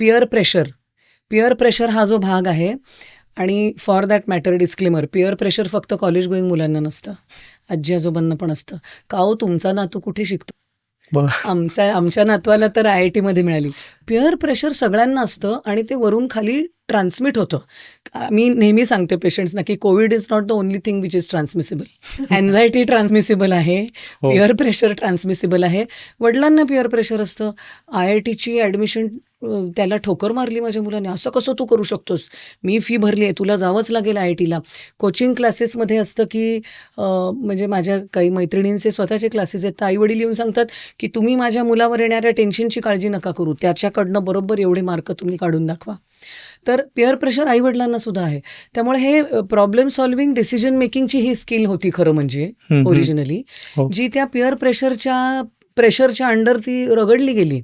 Peer pressure. Peer pressure हा जो भाग आहे आणि for that matter disclaimer peer pressure फक्त कॉलेज गोईंग मुलांना नसतं. आजी आजोबांना पण असतं. का हो तुमचा नातू कुठे शिकतो? बर. आमच्या आमच्या नातवाला तर आय आय टीमध्ये मिळाली. पिअर प्रेशर सगळ्यांना असतं आणि ते वरून खाली ट्रान्समिट होतं. मी नेहमी सांगते पेशंट्सना की Covid is not the only thing which is transmissible anxiety transmissible आहे. पिअर प्रेशर ट्रान्समिसिबल आहे. वडिलांना पिअर प्रेशर असतं. आय आय टीची ॲडमिशन त्याला ठोकर मारली माझ्या मुलाने. असं कसं तू करू शकतोस? मी फी भरली आहे तुला जावंच लागेल आय आय टीला कोचिंग क्लासेसमध्ये असतं की म्हणजे माझ्या काही मैत्रिणींचे स्वतःचे क्लासेस आहेत. तर आईवडील येऊन सांगतात की तुम्ही माझ्या मुलावर येणाऱ्या टेन्शनची काळजी नका करू. त्याच्याकडनं बरोबर एवढे मार्क तुम्ही काढून दाखवा तर पेअर प्रेशर आईवडिलांना सुद्धा आहे त्यामुळे हे प्रॉब्लेम सॉल्व्हिंग डिसिजन मेकिंगची ही स्किल होती खरं म्हणजे. ओरिजिनली हो. जी त्या पिअर प्रेशरच्या प्रेशरच्या अंडर ती रगडली गेली